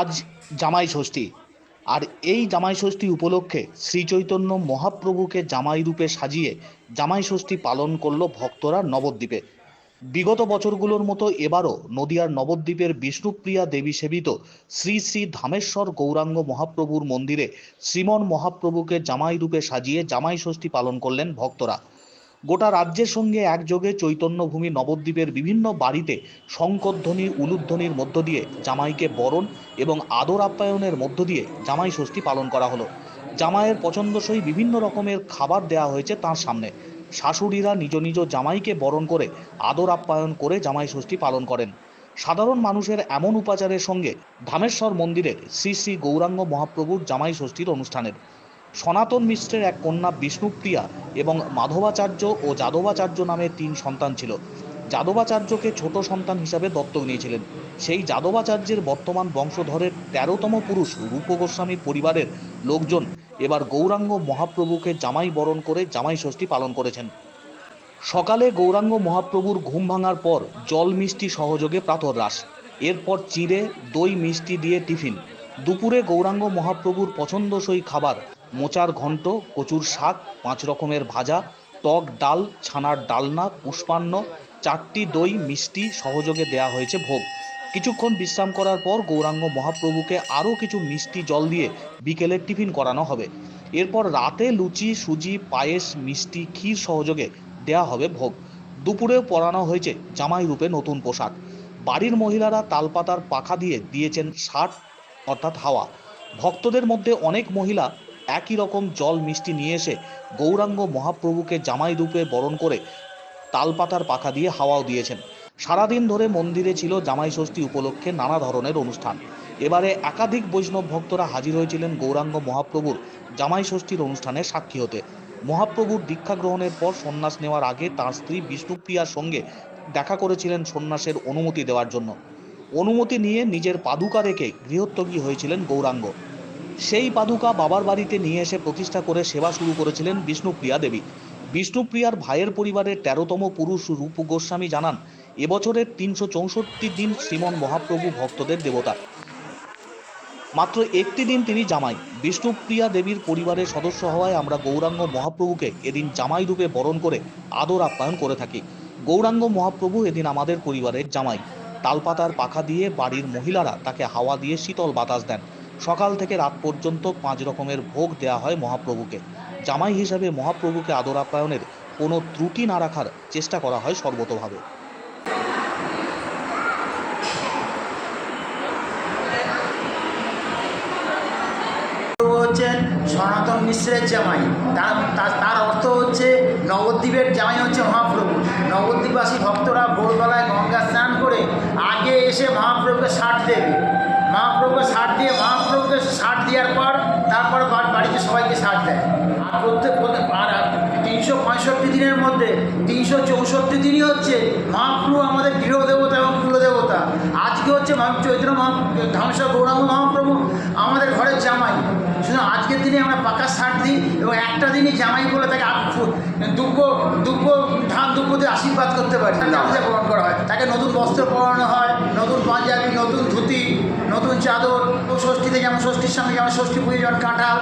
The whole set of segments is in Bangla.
আজ জামাই ষষ্ঠী আর এই জামাই ষষ্ঠী উপলক্ষে শ্রীচৈতন্য মহাপ্রভুকে জামাই রূপে সাজিয়ে জামাই ষষ্ঠী পালন করল ভক্তরা নবদ্বীপে। বিগত বছরগুলোর মতো এবারও নদিয়ার নবদ্বীপের বিষ্ণুপ্রিয়া দেবী সেবিত শ্রী শ্রী ধামেশ্বর গৌরাঙ্গ মহাপ্রভুর মন্দিরে শ্রীমন মহাপ্রভুকে জামাই রূপে সাজিয়ে জামাই ষষ্ঠী পালন করলেন ভক্তরা। গোটা রাজ্যের সঙ্গে একযোগে চৈতন্যভূমি নবদ্বীপের বিভিন্ন বাড়িতে শঙ্করধ্বনি, উলুধ্বনির মধ্য দিয়ে জামাইকে বরণ এবং আদর আপ্যায়নের মধ্য দিয়ে জামাই ষষ্ঠী পালন করা হলো। জামাইয়ের পছন্দসই বিভিন্ন রকমের খাবার দেওয়া হয়েছে তার সামনে। শাশুড়িরা নিজ নিজ জামাইকে বরণ করে আদর আপ্যায়ন করে জামাই ষষ্ঠী পালন করেন। সাধারণ মানুষের এমন উপাচারের সঙ্গে ধামেশ্বর মন্দিরের শ্রী শ্রী গৌরাঙ্গ মহাপ্রভুর জামাই ষষ্ঠীর অনুষ্ঠানের। সনাতন মিশ্রের এক কন্যা বিষ্ণুপ্রিয়া এবং মাধবাচার্য ও যাদবাচার্য নামে তিন সন্তান ছিল। যাদবাচার্যকে ছোট সন্তান হিসাবে দত্তক নিয়েছিলেন। সেই যাদবাচার্যের বর্তমান বংশধরের তেরোতম পুরুষ রূপ গোস্বামীর পরিবারের লোকজন এবার গৌরাঙ্গ মহাপ্রভুকে জামাই বরণ করে জামাই ষষ্ঠী পালন করেছেন। সকালে গৌরাঙ্গ মহাপ্রভুর ঘুম ভাঙার পর জল মিষ্টি সহযোগে প্রাতরাস এরপর চিড়ে দই মিষ্টি দিয়ে টিফিন। দুপুরে গৌরাঙ্গ মহাপ্রভুর পছন্দসই খাবার মোচার ঘন্ট কচুর শাক, পাঁচ রকমের ভাজা, টক ডাল, ছানার ডালনা, পুষ্পান্ন, চারটি দই, মিষ্টি সহযোগে দেয়া হয়েছে ভোগ। কিছুক্ষণ বিশ্রাম করার পর গৌরাঙ্গ মহাপ্রভুকে আরও কিছু মিষ্টি জল দিয়ে বিকেলে টিফিন করানো হবে। এরপর রাতে লুচি, সুজি, পায়েস, মিষ্টি, ক্ষীর সহযোগে দেয়া হবে ভোগ। দুপুরেও পরানো হয়েছে জামাই রূপে নতুন পোশাক। বাড়ির মহিলারা তালপাতার পাখা দিয়ে দিয়েছেন শার্ট, অর্থাৎ হাওয়া। ভক্তদের মধ্যে অনেক মহিলা একই রকম জল মিষ্টি নিয়ে এসে গৌরাঙ্গ মহাপ্রভুকে জামাই রূপে বরণ করে তালপাতার পাখা দিয়ে হাওয়াও দিয়েছেন। সারাদিন ধরে মন্দিরে ছিল জামাই ষষ্ঠী উপলক্ষে নানা ধরনের অনুষ্ঠান। এবারে একাধিক বৈষ্ণব ভক্তরা হাজির হয়েছিলেন গৌরাঙ্গ মহাপ্রভুর জামাই ষষ্ঠীর অনুষ্ঠানে সাক্ষী হতে। মহাপ্রভুর দীক্ষা গ্রহণের পর সন্ন্যাস নেওয়ার আগে তাঁর স্ত্রী বিষ্ণুপ্রিয়ার সঙ্গে দেখা করেছিলেন সন্ন্যাসের অনুমতি দেওয়ার জন্য। অনুমতি নিয়ে নিজের পাদুকা রেখে গৃহত্যাগী হয়েছিলেন গৌরাঙ্গ। সেই পাদুকা বাবার বাড়িতে নিয়ে এসে প্রতিষ্ঠা করে সেবা শুরু করেছিলেন বিষ্ণুপ্রিয়া দেবী। বিষ্ণুপ্রিয়ার ভাইয়ের পরিবারের তেরোতম পুরুষ রূপ গোস্বামী জানান, এবছরের তিনশো চৌষট্টি দিন শ্রীমন মহাপ্রভু ভক্তদের দেবতা। মাত্র একটি দিন তিনি জামাই। বিষ্ণুপ্রিয়া দেবীর পরিবারের সদস্য হওয়ায় আমরা গৌরাঙ্গ মহাপ্রভুকে এদিন জামাই রূপে বরণ করে আদর আপ্যায়ন করে থাকি। গৌরাঙ্গ মহাপ্রভু এদিন আমাদের পরিবারের জামাই। তালপাতার পাখা দিয়ে বাড়ির মহিলারা তাকে হাওয়া দিয়ে শীতল বাতাস দেন। সকাল থেকে রাত পর্যন্ত পাঁচ রকমের ভোগ দেওয়া হয় মহাপ্রভুকে। জামাই হিসাবে মহাপ্রভুকে আদর আপ্যায়নের কোনো ত্রুটি না রাখার চেষ্টা করা হয় সর্বতভাবে। হচ্ছেন সনাতন মিশ্রের জামাই। তার অর্থ হচ্ছে নবদ্বীপের জামাই হচ্ছে মহাপ্রভু। নবদ্বীপবাসী ভক্তরা ভোরবেলায় গঙ্গা স্নান করে আগে এসে মহাপ্রভুকে ষাট দেবে। মহাপ্রভুকে সার দিয়ে মহাপ্রভুকে সার দেওয়ার পর তারপর বাড়িতে সবাইকে সার দেয়। আর প্রত্যেক আর তিনশো পঁয়ষট্টি দিনের মধ্যে তিনশো চৌষট্টি দিনই হচ্ছে মহাপ্রভু আমাদের গৃহদেবতা এবং কুলদেবতা আজকে হচ্ছে চৈত্র ধামেশ্বর গৌরাঙ্গ মহাপ্রভু আমাদের ঘরের জামাই। শুধু আজকের দিনে আমরা পাকা সার দিই এবং একটা দিনই জামাই বলে তাকে দুব্য দুব্য দুব্য দিয়ে আশীর্বাদ করতে পারি। তাকে গ্রহণ করা হয়। তাকে নতুন বস্ত্র পরানো হয় নতুন পাঞ্জাবি নতুন ধুতি নতুন চাদর ষষ্ঠীতে যেমন ষষ্ঠীর সঙ্গে যেমন ষষ্ঠী পুজো যেমন কাঁঠাল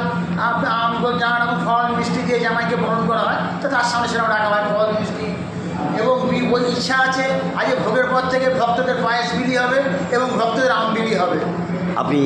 আম নানা রকম ফল মিষ্টি দিয়ে জামাইকে বরণ করা হয় তো তার সামনে সেরকম রাখা হয় ফল মিষ্টি। এবং বই ইচ্ছা আছে আজকে ভোগের পর থেকে ভক্তদের পায়েস বিলি হবে এবং ভক্তদের আম বিলি হবে। আপনি